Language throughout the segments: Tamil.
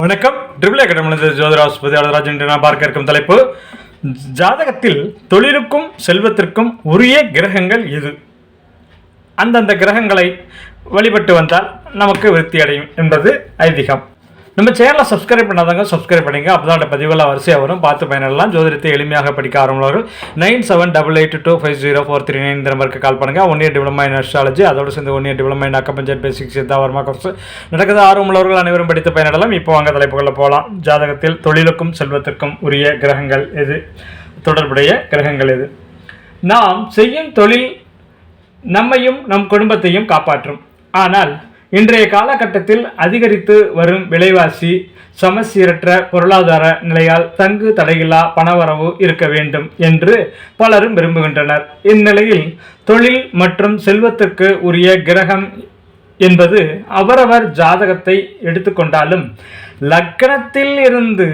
வணக்கம். ட்ரிபிள் அகாடமிலிருந்து ஜோதிராஸ்பதி அழகராஜன் என்று நான் பார்க்க இருக்கும் தலைப்பு. ஜாதகத்தில் தொழிலுக்கும் செல்வத்திற்கும் உரிய கிரகங்கள் எது? அந்தந்த கிரகங்களை வழிபட்டு வந்தால் நமக்கு விருத்தி அடையும் என்பது ஐதீகம். நம்ம சேனலை சப்ஸ்கிரைப் பண்ணாதவங்க சப்ஸ்கிரைப் பண்ணிங்க அப்போ தான் பதிவுகள் வரிசையாக வரும். பார்த்து பயனெல்லாம் ஜோதிடத்தை எளிமையாக படிக்க ஆரம்பிவார்கள் nine seven double eight two five zero four three nine இந்த நம்பருக்கு கால் பண்ணுங்கள் one year diploma in astrology அதோடு சேர்ந்து one year diploma in acupuncture basic Siddha Varma course நடக்குது ஆர்வம் உள்ளவர்கள் அனைவரும் படித்து பயனடலாம் இப்போ வாங்க தலைப்புகளில் போகலாம். ஜாதகத்தில் தொழிலுக்கும் செல்வத்திற்கும் உரிய கிரகங்கள் எது? தொடர்புடைய கிரகங்கள் எது? நாம் செய்யும் தொழில் நம்மையும் நம் குடும்பத்தையும் காப்பாற்றும். ஆனால் இன்றைய காலகட்டத்தில் அதிகரித்து வரும் விலைவாசி சமசீரற்ற பொருளாதார நிலையால் தங்கு தடையில்லா பணவரவு இருக்க வேண்டும் என்று பலரும் விரும்புகின்றனர். இந்நிலையில் தொழில் மற்றும் செல்வத்திற்கு உரிய கிரகம் என்பது அவரவர் ஜாதகத்தை எடுத்துக்கொண்டாலும் லக்கணத்தில் இருந்து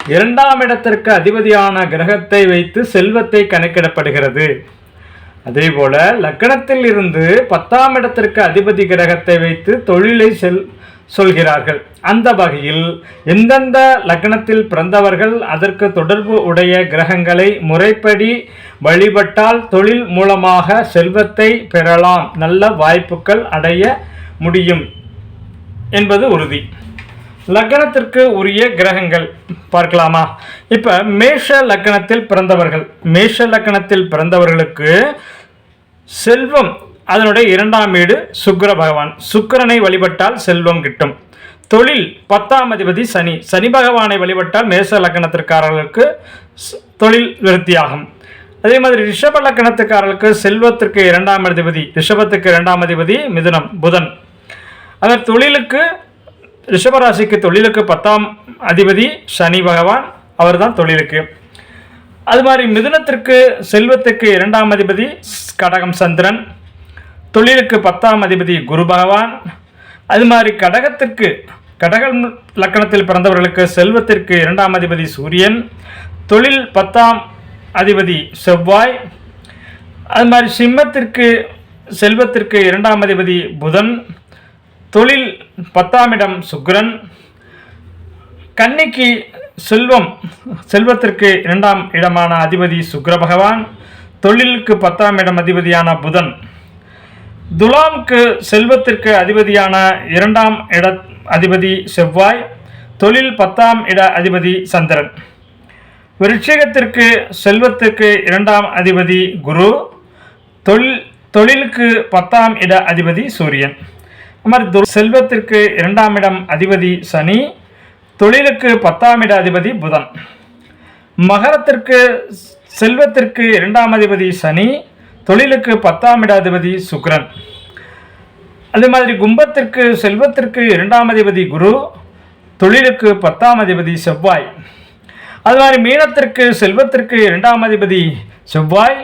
இரண்டாம் இடத்திற்கு அதிபதியான கிரகத்தை வைத்து செல்வத்தை கணக்கிடப்படுகிறது. அதேபோல லக்கணத்தில் இருந்து பத்தாம் இடத்திற்கு அதிபதி கிரகத்தை வைத்து தொழிலை செல் சொல்கிறார்கள். அந்த வகையில் எந்தெந்த லக்னத்தில் பிறந்தவர்கள் அதற்கு தொடர்பு உடைய கிரகங்களை முறைப்படி வழிபட்டால் தொழில் மூலமாக செல்வத்தை பெறலாம். நல்ல வாய்ப்புகள் அடைய முடியும் என்பது உறுதி. லக்னத்திற்கு உரிய கிரகங்கள் பார்க்கலாமா? இப்போ மேஷ லக்னத்தில் பிறந்தவர்கள் மேஷ லக்னத்தில் பிறந்தவர்களுக்கு செல்வம் அதனுடைய இரண்டாம் வீடு சுக்கர பகவான். சுக்கிரனை வழிபட்டால் செல்வம் கிட்டும். தொழில் பத்தாம் அதிபதி சனி. சனி பகவானை வழிபட்டால் மேஷ லக்கணத்திற்காரர்களுக்கு தொழில் விருத்தியாகும். அதே மாதிரி ரிஷப லக்கணத்துக்காரர்களுக்கு செல்வத்திற்கு இரண்டாம் அதிபதி ரிஷபத்துக்கு இரண்டாம் அதிபதி மிதுனம் புதன். அதன் தொழிலுக்கு ரிஷபராசிக்கு தொழிலுக்கு பத்தாம் அதிபதி சனி பகவான் அவர்தான் தொழிலுக்கு. அது மாதிரி மிதுனத்திற்கு செல்வத்துக்கு இரண்டாம் அதிபதி கடகம் சந்திரன் தொழிலுக்கு பத்தாம் அதிபதி குரு பகவான். அது மாதிரி கடகத்திற்கு கடகம் லக்கணத்தில் பிறந்தவர்களுக்கு செல்வத்திற்கு இரண்டாம் அதிபதி சூரியன் தொழில் பத்தாம் அதிபதி செவ்வாய். அது மாதிரி சிம்மத்திற்கு செல்வத்திற்கு இரண்டாம் அதிபதி புதன் தொழில் பத்தாம் இடம் சுக்கிரன் கன்னிக்கு செல்வம் செல்வத்திற்கு இரண்டாம் இடமான அதிபதி சுக்ர பகவான். தொழிலுக்கு பத்தாம் இடம் அதிபதியான புதன். துலாம்க்கு செல்வத்திற்கு அதிபதியான இரண்டாம் இட அதிபதி செவ்வாய். தொழில் பத்தாம் இட அதிபதி சந்திரன். விருட்சிகத்திற்கு செல்வத்திற்கு இரண்டாம் அதிபதி குரு. தொழில் தொழிலுக்கு பத்தாம் இட அதிபதி சூரியன். மாதிரி செல்வத்திற்கு இரண்டாம் இடம் அதிபதி சனி தொழிலுக்கு பத்தாம் இட அதிபதி புதன். மகரத்திற்கு செல்வத்திற்கு இரண்டாம் அதிபதி சனி தொழிலுக்கு பத்தாம் இட அதிபதி சுக்ரன். அதே மாதிரி கும்பத்திற்கு செல்வத்திற்கு இரண்டாம் அதிபதி குரு தொழிலுக்கு பத்தாம் அதிபதி செவ்வாய். அது மாதிரி மீனத்திற்கு செல்வத்திற்கு இரண்டாம் அதிபதி செவ்வாய்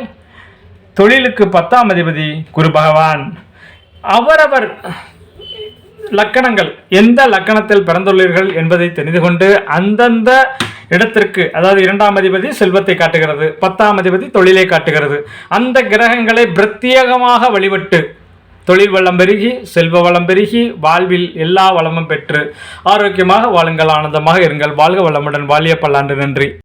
தொழிலுக்கு பத்தாம் அதிபதி குரு பகவான். அவரவர் லக்கணங்கள். எந்த லக்கணத்தில் பிறந்துள்ளீர்கள் என்பதை தெரிந்து கொண்டு அந்தந்த இடத்திற்கு அதாவது இரண்டாம் அதிபதி செல்வத்தை காட்டுகிறது பத்தாம் அதிபதி தொழிலை காட்டுகிறது. அந்த கிரகங்களை பிரத்யேகமாக வழிபட்டு தொழில் வளம் பெருகி செல்வ வளம் பெருகி வாழ்வில் எல்லா வளமும் பெற்று ஆரோக்கியமாக வாழுங்கள் ஆனந்தமாக இருங்கள். வாழ்க வளமுடன். வாழிய பல்லாண்டு நன்றி.